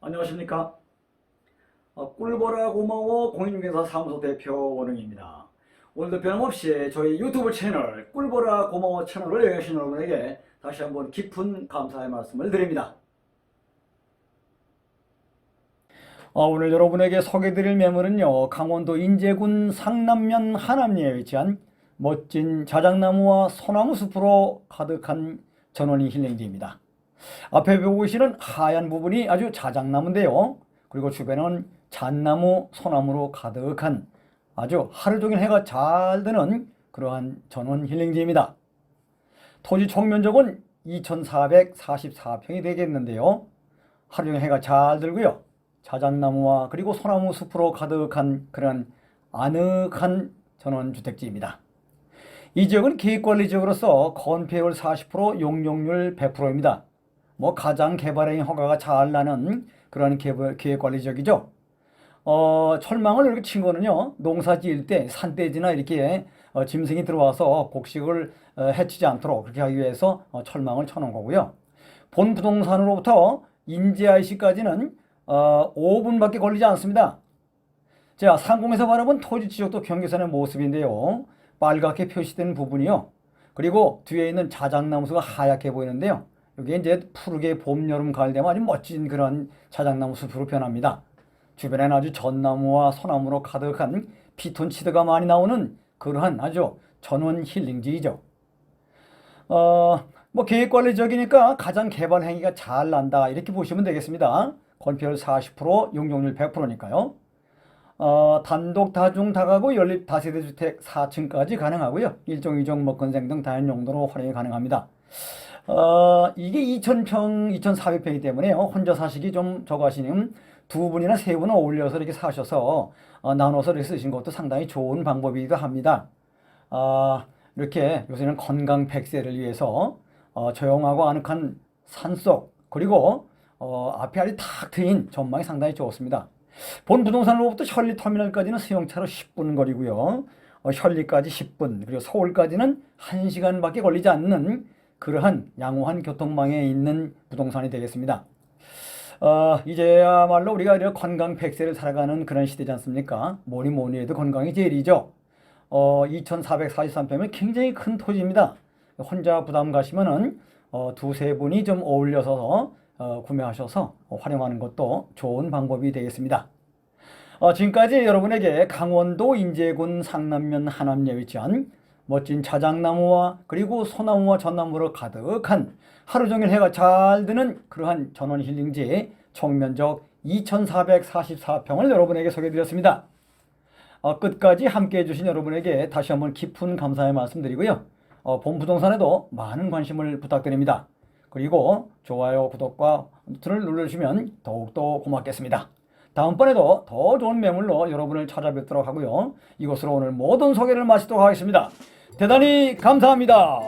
안녕하십니까? 어, 꿀보라 고마워 공인중개사 사무소 대표 원흥입니다. 오늘도 변함없이 저희 유튜브 채널 꿀보라 고마워 채널을 여행하신 여러분에게 다시 한번 깊은 감사의 말씀을 드립니다. 어, 오늘 여러분에게 소개드릴 매물은요 강원도 인제군 상남면 하남리에 위치한 멋진 자작나무와 소나무 숲으로 가득한 전원이 힐링지입니다. 앞에 보고 계시는 하얀 부분이 아주 자작나무인데요. 그리고 주변은 잣나무, 소나무로 가득한 아주 하루 종일 해가 잘 드는 그러한 전원 힐링지입니다. 토지 총 면적은 2,444평이 되겠는데요. 하루 종일 해가 잘 들고요. 자작나무와 그리고 소나무 숲으로 가득한 그런 아늑한 전원주택지입니다. 이 지역은 계획관리 지역으로서 건폐율 40%, 용적률 100%입니다. 뭐 가장 개발행 허가가 잘 나는 그런 개발, 계획관리지역이죠. 어, 철망을 이렇게 친 거는요, 농사 지을 때 산돼지나 이렇게 어, 짐승이 들어와서 곡식을 어, 해치지 않도록 그렇게 하기 위해서 어, 철망을 쳐놓은 거고요. 본 부동산으로부터 인제 IC까지는 어, 5분밖에 걸리지 않습니다. 자, 상공에서 바라본 토지 지역도 경계선의 모습인데요. 빨갛게 표시된 부분이요. 그리고 뒤에 있는 자작나무수가 하얗게 보이는데요. 이게 이제 푸르게 봄, 여름, 가을 되면 아주 멋진 그런 자작나무 숲으로 변합니다. 주변에는 아주 전나무와 소나무로 가득한 피톤치드가 많이 나오는 그러한 아주 전원 힐링지이죠. 어, 뭐 계획관리적이니까 가장 개발 행위가 잘 난다 이렇게 보시면 되겠습니다. 건폐율 40%, 용적률 100%니까요. 어, 단독 다중 다가구 연립 다세대 주택 4층까지 가능하고요. 일종 이종 먹건생 등 다양한 용도로 활용이 가능합니다. 어, 이게 2,000평, 2,400평이기 때문에 혼자 사시기 좀 저거 하시는 두 분이나 세 분을 어울려서 이렇게 사셔서 어, 나눠서 이렇게 쓰신 것도 상당히 좋은 방법이기도 합니다. 아, 이렇게 요새는 건강 100세를 위해서 어, 조용하고 아늑한 산속 그리고 어, 앞에 아주 탁 트인 전망이 상당히 좋습니다. 본 부동산으로부터 현리 터미널까지는 수용차로 10분 거리고요. 어, 현리까지 10분 그리고 서울까지는 1시간밖에 걸리지 않는 그러한 양호한 교통망에 있는 부동산이 되겠습니다. 어, 이제야말로 우리가 이렇게 건강 100세를 살아가는 그런 시대지 않습니까? 뭐니 뭐니 해도 건강이 제일이죠. 어, 2,443평이면 굉장히 큰 토지입니다. 혼자 부담 가시면은 어, 두세 분이 좀 어울려서 어, 구매하셔서 활용하는 것도 좋은 방법이 되겠습니다. 어, 지금까지 여러분에게 강원도 인제군 상남면 하남리에 위치한 멋진 자작나무와 그리고 소나무와 전나무로 가득한 하루 종일 해가 잘 드는 그러한 전원 힐링지 총면적 2,444평을 여러분에게 소개해드렸습니다. 어, 끝까지 함께 해 주신 여러분에게 다시 한번 깊은 감사의 말씀드리고요. 어, 본 부동산에도 많은 관심을 부탁드립니다. 그리고 좋아요, 구독과 버튼을 눌러주시면 더욱더 고맙겠습니다. 다음번에도 더 좋은 매물로 여러분을 찾아뵙도록 하고요. 이것으로 오늘 모든 소개를 마치도록 하겠습니다. 대단히 감사합니다.